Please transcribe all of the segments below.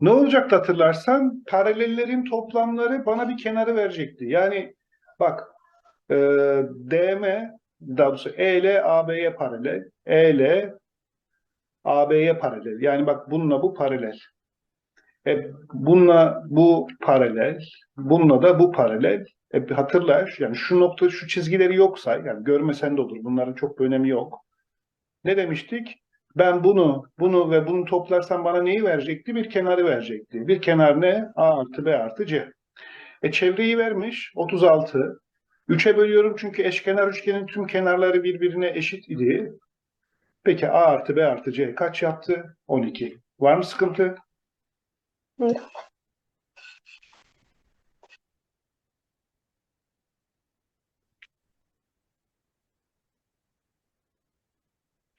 Ne olacaktı hatırlarsan? Paralellerin toplamları bana bir kenarı verecekti. Yani bak e, DM daha doğrusu E ile AB'ye paralel. E ile AB'ye paralel. Yani bak bununla bu paralel. E, bununla bu paralel. Bununla da bu paralel. E, bir hatırla yani şu nokta şu çizgileri yoksa yani görmesen de olur. Bunların çok bir önemi yok. Ne demiştik? Ben bunu, bunu ve bunu toplarsam bana neyi verecekti? Bir kenarı verecekti. Bir kenar ne? A artı B artı C. E çevreyi vermiş 36. 3'e bölüyorum çünkü eşkenar üçgenin tüm kenarları birbirine eşit idi. Peki A artı B artı C kaç yaptı? 12. Var mı sıkıntı? Yok.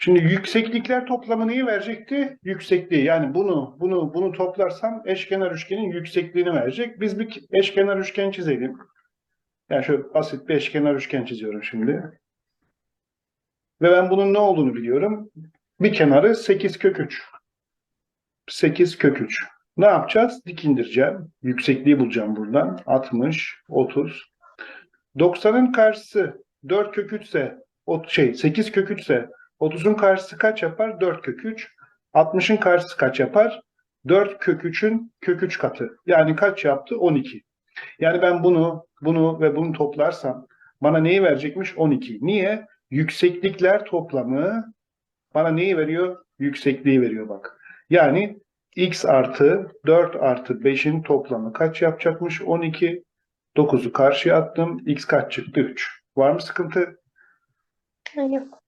Şimdi yükseklikler toplamı neyi verecekti? Yüksekliği. Yani bunu, bunu, bunu toplarsam eşkenar üçgenin yüksekliğini verecek. Biz bir eşkenar üçgen çizelim. Yani şöyle basit bir eşkenar üçgen çiziyorum şimdi. Ve ben bunun ne olduğunu biliyorum. Bir kenarı 8 kök 3. 8 kök 3. Ne yapacağız? Dik indireceğim. Yüksekliği bulacağım buradan. 60, 30. 90'ın karşısı 4 kök 3 ise şey 8 kök 3 ise 30'un karşısı kaç yapar? 4 kök 3. 60'ın karşısı kaç yapar? 4 kök 3'ün kök 3 katı. Yani kaç yaptı? 12. Yani ben bunu, bunu ve bunu toplarsam bana neyi verecekmiş? 12. Niye? Yükseklikler toplamı bana neyi veriyor? Yüksekliği veriyor bak. Yani x artı 4 artı 5'in toplamı kaç yapacakmış? 12. 9'u karşıya attım. x kaç çıktı? 3. Var mı sıkıntı? Yok.